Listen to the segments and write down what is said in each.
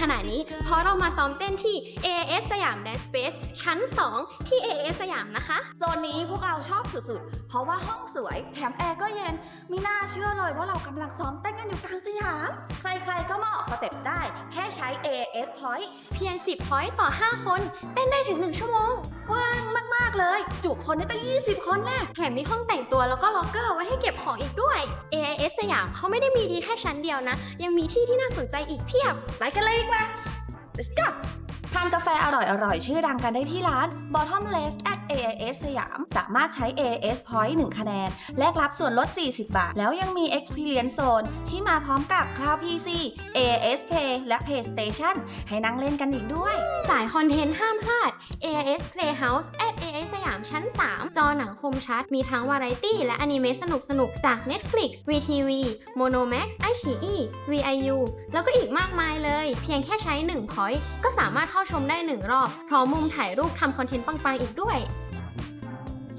ขณะนี้เพราะเรามาซ้อมเต้นที่ AS สยาม Dance Space ชั้น 2 ที่ AS สยามนะคะ โซนนี้พวกเราชอบสุดๆ เพราะว่าห้องสวยแถมแอร์ก็เย็นไม่น่าเชื่อเลยว่าเรากำลังซ้อมเต้นกันอยู่กลางสยาม ใเต็ปได้แค่ใช้ AS Point เพียง 10พอยต์ต่อ 5 คน เต้นได้ถึง 1 ชั่วโมง กว้างมาก ๆ เลย จุคนได้ตั้ง 20 คนแน่แถมมีห้องแต่งตัวแล้วก็ล็อกเกอร์ไว้ให้เก็บของอีกด้วย AIS สยามเขาไม่ได้มีดีแค่ชั้นเดียวนะ ยังมีที่ที่น่าสนใจอีกเพียบ ไปกันเลยดีกว่า let's go ทานกาแฟอร่อยๆ ชื่อดังกันได้ที่ร้าน Bottomless at AIS สยาม สามารถใช้ AIS Point 1 คะแนน แลกรับส่วนลด 40 บาท แล้วยังมี Experience Zone ที่มาพร้อมกับ Cloud PC AIS Play และ PlayStation ให้นั่งเล่นกันอีกด้วย สายคอนเทนต์ห้ามพลาด AIS Playhouse at AIS ส ยามชั้น 3 จอหนังคมชัด มีทั้งวาไรตี้ และอนิเมะสนุกๆจาก Netflix VTV Monomax iQIYI VIU แล้วก็อีกมากมายเลย เพียงแค่ใช้1 point ก็สามารถเข้าชมได้ 1 รอบ พร้อมมุมถ่ายรูปทำคอนเทนต์ปังๆ อีกด้วย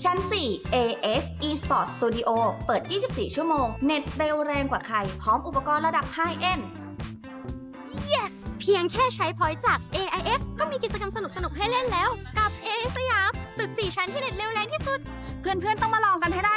ชั้น 4 AS Esports Studio เปิด 24 ชั่วโมง เน็ตเร็วแรงกว่าใคร พร้อมอุปกรณ์ระดับ High End เพียงแค่ใช้พอยต์จาก AIS ก็มีกิจกรรมสนุกๆ ให้เล่นแล้ว กับ AIS สยาม ตึก4ชั้นที่เด็ดเร็วแรงที่สุด เพื่อนๆต้องมาลองกันให้ได้